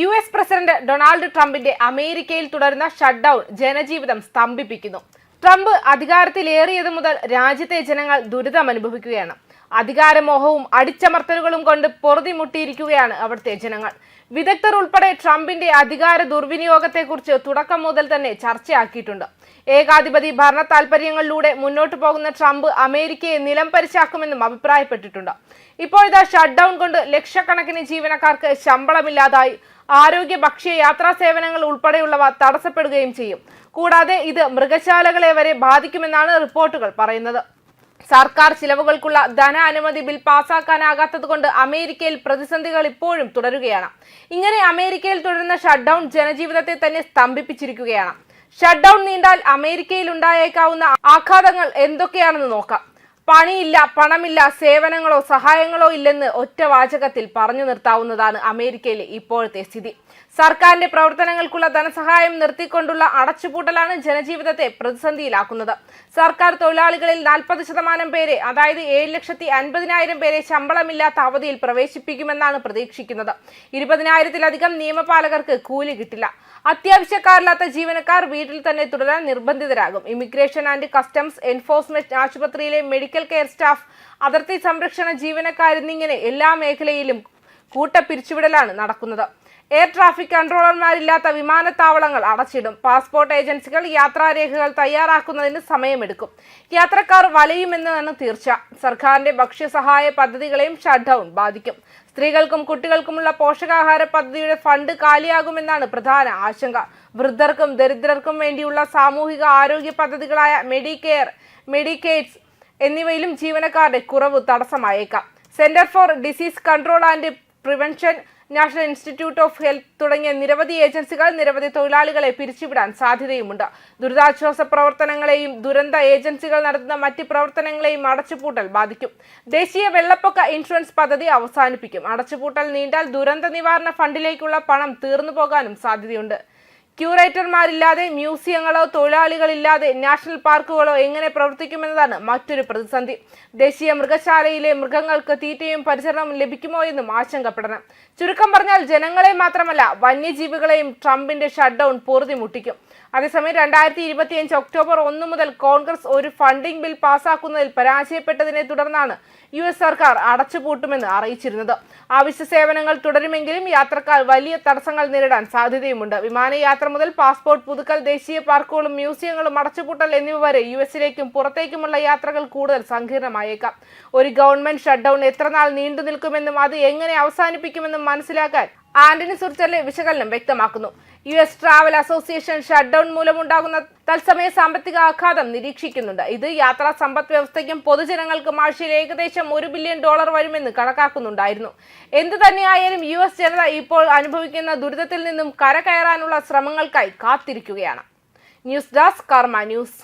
U S president Donald ട്രംപിന്റെ അമേരിക്കയിൽ തുടരുന്ന ഷട്ട്ഡൌൺ ജനജീവിതം സ്തംഭിപ്പിക്കുന്നു. ട്രംപ് അധികാരത്തിലേറിയത് മുതൽ രാജ്യത്തെ ജനങ്ങൾ ദുരിതം അനുഭവിക്കുകയാണ് അധികാരമോഹവും അടിച്ചമർത്തലുകളും കൊണ്ട് പൊറുതിമുട്ടിയിരിക്കുകയാണ് അവിടുത്തെ ജനങ്ങൾ. വിദഗ്ധർ ഉൾപ്പെടെ ട്രംപിന്റെ അധികാര ദുർവിനിയോഗത്തെക്കുറിച്ച് തുടക്കം മുതൽ തന്നെ ചർച്ചയാക്കിയിട്ടുണ്ട്. ഏകാധിപതി ഭരണ താൽപര്യങ്ങളിലൂടെ മുന്നോട്ടു പോകുന്ന ട്രംപ് അമേരിക്കയെ നിലം പരിശാക്കുമെന്നും അഭിപ്രായപ്പെട്ടിട്ടുണ്ട്. ഇപ്പോഴത്തെ ഷട്ട്ഡൗൺ കൊണ്ട് ലക്ഷക്കണക്കിന് ജീവനക്കാർക്ക് ശമ്പളമില്ലാതായി. ആരോഗ്യ ഭക്ഷ്യ യാത്രാ സേവനങ്ങൾ ഉൾപ്പെടെയുള്ളവ തടസ്സപ്പെടുകയും ചെയ്യും. കൂടാതെ ഇത് മൃഗശാലകളെ വരെ ബാധിക്കുമെന്നാണ് റിപ്പോർട്ടുകൾ പറയുന്നത്. സർക്കാർ ചിലവുകൾക്കുള്ള ധന അനുമതി ബിൽ പാസാക്കാനാകാത്തതുകൊണ്ട് അമേരിക്കയിൽ പ്രതിസന്ധികൾ ഇപ്പോഴും തുടരുകയാണ്. ഇങ്ങനെ അമേരിക്കയിൽ തുടരുന്ന ഷട്ട്ഡൌൺ ജനജീവിതത്തെ തന്നെ സ്തംഭിപ്പിച്ചിരിക്കുകയാണ്. ഷട്ട്ഡൌൺ നീണ്ടാൽ അമേരിക്കയിൽ ഉണ്ടായേക്കാവുന്ന ആഘാതങ്ങൾ എന്തൊക്കെയാണെന്ന് നോക്കാം. പണിയില്ല പണമില്ല സേവനങ്ങളോ സഹായങ്ങളോ ഇല്ലെന്ന് ഒറ്റ വാചകത്തിൽ പറഞ്ഞു നിർത്താവുന്നതാണ് അമേരിക്കയിലെ ഇപ്പോഴത്തെ സ്ഥിതി. സർക്കാരിന്റെ പ്രവർത്തനങ്ങൾക്കുള്ള ധനസഹായം നിർത്തിക്കൊണ്ടുള്ള അടച്ചുപൂട്ടലാണ് ജനജീവിതത്തെ പ്രതിസന്ധിയിലാക്കുന്നത്. സർക്കാർ തൊഴിലാളികളിൽ നാൽപ്പത് ശതമാനം പേരെ അതായത് ഏഴ് ലക്ഷത്തി അൻപതിനായിരം പേരെ ശമ്പളമില്ലാത്ത അവധിയിൽ പ്രവേശിപ്പിക്കുമെന്നാണ് പ്രതീക്ഷിക്കുന്നത്. ഇരുപതിനായിരത്തിലധികം നിയമപാലകർക്ക് കൂലി കിട്ടില്ല. അത്യാവശ്യക്കാരില്ലാത്ത ജീവനക്കാർ വീട്ടിൽ തന്നെ തുടരാൻ നിർബന്ധിതരാകും. ഇമിഗ്രേഷൻ ആൻഡ് കസ്റ്റംസ് എൻഫോഴ്സ്മെന്റ് ആശുപത്രിയിലെ മെഡിക്കൽ കെയർ സ്റ്റാഫ് അതിർത്തി സംരക്ഷണ ജീവനക്കാരെന്നിങ്ങനെ എല്ലാ മേഖലയിലും കൂട്ട പിരിച്ചുവിടലാണ് നടക്കുന്നത്. എയർ ട്രാഫിക് കൺട്രോളർമാരില്ലാത്ത വിമാനത്താവളങ്ങൾ അടച്ചിടും. പാസ്പോർട്ട് ഏജൻസികൾ യാത്രാരേഖകൾ തയ്യാറാക്കുന്നതിന് സമയമെടുക്കും. യാത്രക്കാർ വലയുമെന്നതാണ് തീർച്ച. സർക്കാരിന്റെ ഭക്ഷ്യസഹായ പദ്ധതികളെയും ഷട്ട്ഡൌൺ ബാധിക്കും. സ്ത്രീകൾക്കും കുട്ടികൾക്കുമുള്ള പോഷകാഹാര പദ്ധതിയുടെ ഫണ്ട് കാലിയാകുമെന്നാണ് പ്രധാന ആശങ്ക. വൃദ്ധർക്കും ദരിദ്രർക്കും വേണ്ടിയുള്ള സാമൂഹിക ആരോഗ്യ പദ്ധതികളായ മെഡിക്കെയർ മെഡിക്കേഡ്സ് എന്നിവയിലും ജീവനക്കാരുടെ കുറവ് തടസ്സമായേക്കാം. Center for Disease Control and Prevention National Institute of Health തുടങ്ങിയ നിരവധി ഏജൻസികൾ നിരവധി തൊഴിലാളികളെ പിരിച്ചുവിടാൻ സാധ്യതയുമുണ്ട്. ദുരിതാശ്വാസ പ്രവർത്തനങ്ങളെയും ദുരന്ത ഏജൻസികൾ നടത്തുന്ന മറ്റ് പ്രവർത്തനങ്ങളെയും അടച്ചുപൂട്ടൽ ബാധിക്കും. ദേശീയ വെള്ളപ്പൊക്ക ഇൻഷുറൻസ് പദ്ധതി അവസാനിപ്പിക്കും. അടച്ചുപൂട്ടൽ നീണ്ടാൽ ദുരന്ത നിവാരണ ഫണ്ടിലേക്കുള്ള പണം തീർന്നു പോകാനും സാധ്യതയുണ്ട്. ക്യൂറേറ്റർമാരില്ലാതെ മ്യൂസിയങ്ങളോ തൊഴിലാളികളില്ലാതെ നാഷണൽ പാർക്കുകളോ എങ്ങനെ പ്രവർത്തിക്കുമെന്നതാണ് മറ്റൊരു പ്രതിസന്ധി. ദേശീയ മൃഗശാലയിലെ മൃഗങ്ങൾക്ക് തീറ്റയും പരിചരണവും ലഭിക്കുമോ എന്നും ആശങ്കപ്പെടണം. ചുരുക്കം പറഞ്ഞാൽ ജനങ്ങളെ മാത്രമല്ല വന്യജീവികളെയും ട്രംപിന്റെ ഷട്ട്ഡൌൺ പൊറുതി മുട്ടിക്കും അതേസമയം രണ്ടായിരത്തി ഇരുപത്തിയഞ്ച് ഒക്ടോബർ ഒന്ന് മുതൽ കോൺഗ്രസ് ഒരു ഫണ്ടിംഗ് ബിൽ പാസാക്കുന്നതിൽ പരാജയപ്പെട്ടതിനെ തുടർന്നാണ് യു എസ് സർക്കാർ അടച്ചുപൂട്ടുമെന്ന് അറിയിച്ചിരുന്നത്. ആവശ്യ സേവനങ്ങൾ തുടരുമെങ്കിലും യാത്രക്കാർ വലിയ തടസ്സങ്ങൾ നേരിടാൻ സാധ്യതയുമുണ്ട്. വിമാനയാത്ര മുതൽ പാസ്പോർട്ട് പുതുക്കൽ ദേശീയ പാർക്കുകളും മ്യൂസിയങ്ങളും അടച്ചുപൂട്ടൽ എന്നിവ വരെ യു എസിലേക്കും പുറത്തേക്കുമുള്ള യാത്രകൾ കൂടുതൽ സങ്കീർണമായേക്കാം. ഒരു ഗവൺമെന്റ് ഷട്ട്ഡൌൺ എത്ര നാൾ നീണ്ടു നിൽക്കുമെന്നും അത് എങ്ങനെ അവസാനിപ്പിക്കുമെന്നും മനസ്സിലാക്കാൻ ആന്റണി സുർച്ചറിലെ വിശകലനം വ്യക്തമാക്കുന്നു. U S travel association shutdown മൂലമുണ്ടാകുന്ന തത്സമയ സാമ്പത്തിക ആഘാതം നിരീക്ഷിക്കുന്നുണ്ട്. ഇത് യാത്രാ സമ്പദ് വ്യവസ്ഥയ്ക്കും പൊതുജനങ്ങൾക്കും ആഴ്ചയിൽ ഏകദേശം ഒരു ബില്യൺ ഡോളർ വരുമെന്ന് കണക്കാക്കുന്നുണ്ടായിരുന്നു. എന്തു തന്നെയായാലും യു എസ് ജനത ഇപ്പോൾ അനുഭവിക്കുന്ന ദുരിതത്തിൽ നിന്നും കരകയറാനുള്ള ശ്രമങ്ങൾക്കായി കാത്തിരിക്കുകയാണ്. News desk Karma news.